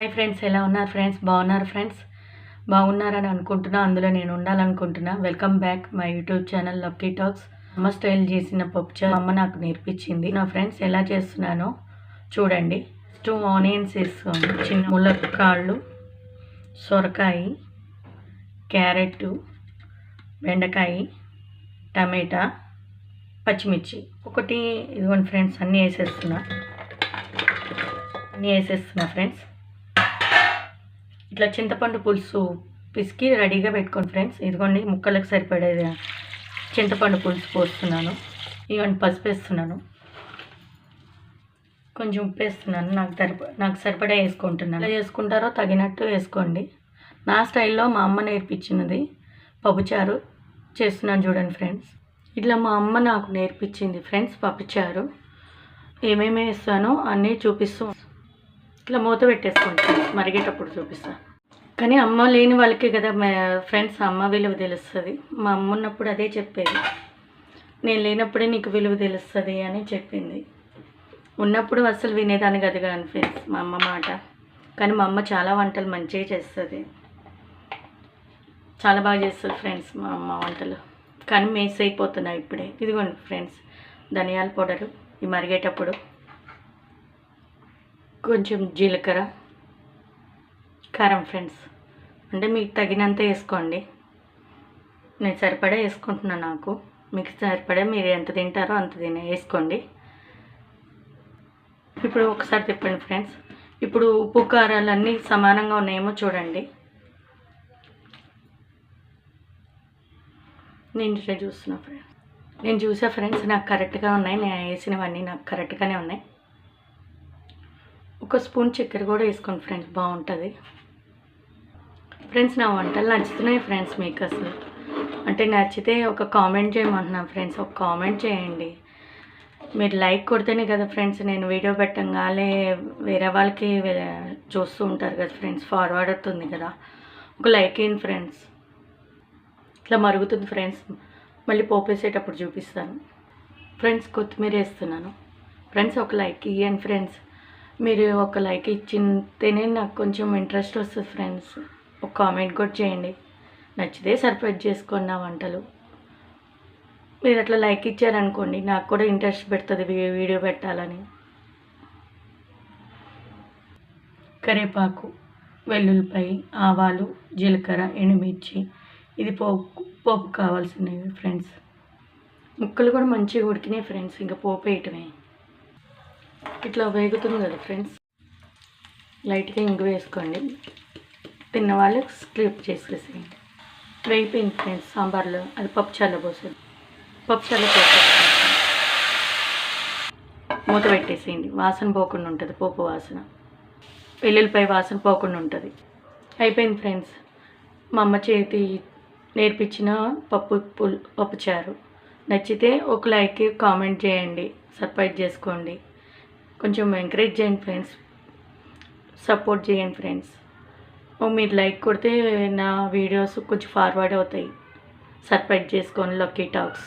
Hi friends ఎలా ఉన్నారు friends? బాగున్నారు ఫ్రెండ్స్? బాగున్నారని అనుకుంటున్నా అందులో నేను ఉండాలనుకుంటున్నా. Welcome back my YouTube channel lucky talks. అమ్మ స్టైల్ చేసిన పప్పుచారు అమ్మ నాకు నేర్పించింది. నా ఫ్రెండ్స్ ఎలా చేస్తున్నానో చూడండి. టూ ఆనియన్స్ వేసుకోండి చిన్న ములక్కాళ్ళు సొరకాయ క్యారెట్ బెండకాయ టమాటా పచ్చిమిర్చి. ఒకటి ఇదిగోండి ఫ్రెండ్స్ అన్నీ వేసేస్తున్నా. అన్నీ వేసేస్తున్నా ఫ్రెండ్స్. ఇట్లా చింతపండు పులుసు పిసికి రెడీగా పెట్టుకోండి ఫ్రెండ్స్. ఇదిగోండి ముక్కలకు సరిపడేది చింతపండు పులుసు పోస్తున్నాను. ఇవన్నీ పసుపు వేస్తున్నాను. కొంచెం ఉప్పు వేస్తున్నాను. నాకు సరిప నాకు సరిపడా వేసుకుంటున్నాను. ఎలా చేసుకుంటారో తగినట్టు వేసుకోండి. నా స్టైల్లో మా అమ్మ నేర్పించినది పప్పుచారు చేస్తున్నాను చూడండి ఫ్రెండ్స్. ఇట్లా మా అమ్మ నాకు నేర్పించింది ఫ్రెండ్స్ పప్పుచారు. ఏమేమి వేస్తానో అన్నీ చూపిస్తూ ఇట్లా మూత పెట్టేసుకోండి. మరిగేటప్పుడు చూపిస్తాను కానీ అమ్మ లేని వాళ్ళకే కదా ఫ్రెండ్స్ అమ్మ విలువ తెలుస్తుంది. మా అమ్మ ఉన్నప్పుడు అదే చెప్పేది. నేను లేనప్పుడే నీకు విలువ తెలుస్తుంది అని చెప్పింది. ఉన్నప్పుడు అసలు వినేదాన్ని కదా కానీ ఫ్రెండ్స్ మా అమ్మ మాట. కానీ మా అమ్మ చాలా వంటలు మంచిగా చేస్తుంది. చాలా బాగా చేస్తుంది ఫ్రెండ్స్ మా అమ్మ వంటలు. కానీ మేస్ అయిపోతున్నాయి ఇప్పుడే. ఇదిగోండి ఫ్రెండ్స్ ధనియాల పౌడరు. ఈ మరిగేటప్పుడు కొంచెం జీలకర్ర కారం ఫ్రెండ్స్. అంటే మీకు తగినంత వేసుకోండి. నేను సరిపడా వేసుకుంటున్నాను నాకు. మీకు సరిపడా మీరు ఎంత తింటారో అంత తినే వేసుకోండి. ఇప్పుడు ఒకసారి తిప్పండి ఫ్రెండ్స్. ఇప్పుడు ఉప్పు కారాలన్నీ సమానంగా ఉన్నాయేమో చూడండి. నేను ఇట్లా చూస్తున్నా ఫ్రెండ్స్. నేను చూసా ఫ్రెండ్స్ నాకు కరెక్ట్గా ఉన్నాయి. నేను వేసినవన్నీ నాకు కరెక్ట్గానే ఉన్నాయి. ఒక స్పూన్ చక్కెర కూడా వేసుకోండి ఫ్రెండ్స్ బాగుంటుంది. ఫ్రెండ్స్ నా వంటలు నచ్చుతున్నాయి ఫ్రెండ్స్ మీకు అసలు. అంటే నచ్చితే ఒక కామెంట్ చేయమంటున్నాను ఫ్రెండ్స్ ఒక కామెంట్ చేయండి. మీరు లైక్ కొడితేనే కదా ఫ్రెండ్స్ నేను వీడియో పెట్టంగానే వేరే వాళ్ళకి చూస్తూ ఉంటారు కదా ఫ్రెండ్స్ ఫార్వర్డ్ అవుతుంది కదా. ఒక లైక్ ఏంటి ఫ్రెండ్స్. ఇట్లా మరుగుతుంది ఫ్రెండ్స్. మళ్ళీ పోపేసేటప్పుడు చూపిస్తాను. ఫ్రెండ్స్ కొత్తిమీర వేస్తున్నాను. ఫ్రెండ్స్ ఒక లైక్ ఇవ్వండి ఫ్రెండ్స్. మీరు ఒక లైక్ ఇచ్చితేనే నాకు కొంచెం ఇంట్రెస్ట్ వస్తుంది ఫ్రెండ్స్ ఒక కామెంట్ కూడా చేయండి. నచ్చితే సర్ప్రైజ్ చేసుకోండి నా వంటలు. మీరు అట్లా లైక్ ఇచ్చారనుకోండి నాకు కూడా ఇంట్రెస్ట్ పెడుతుంది వీడియో పెట్టాలని. కరివేపాకు వెల్లుల్లిపాయ ఆవాలు జీలకర్ర ఎండుమిర్చి ఇది పోపు పోపు కావాల్సినవి ఫ్రెండ్స్ ముక్కలు కూడా మంచిగా ఉడికినాయి ఫ్రెండ్స్ ఇంకా పోపు వేయటమే. ఇట్లా వేగుతుంది కదా ఫ్రెండ్స్. లైట్గా ఇంగు వేసుకోండి. తిన్న వాళ్ళు స్క్రిప్ చేసేసేయండి. వేగిపోయింది ఫ్రెండ్స్ సాంబార్లో. అది పప్పు చల్ల పోసేది. పప్పు చల్ల పోసేది మూత పెట్టేసేయండి. వాసన పోకుండా ఉంటుంది పోపు వాసన. పెళ్ళిళ్ళపై వాసన పోకుండా ఉంటుంది. అయిపోయింది ఫ్రెండ్స్. మా అమ్మ చేతి నేర్పించిన పప్పు పుల్ పప్పుచారు. నచ్చితే ఒక లైక్ కామెంట్ చేయండి. సర్ప్రైజ్ చేసుకోండి. కొంచెం ఎంకరేజ్ చేయండి ఫ్రెండ్స్ సపోర్ట్ చేయండి ఫ్రెండ్స్ oh, మీరు లైక్ కొడితే నా వీడియోస్ కొంచెం ఫార్వర్డ్ అవుతాయి. సర్ప్రైజ్ చేసుకోండి లక్కీ టాక్స్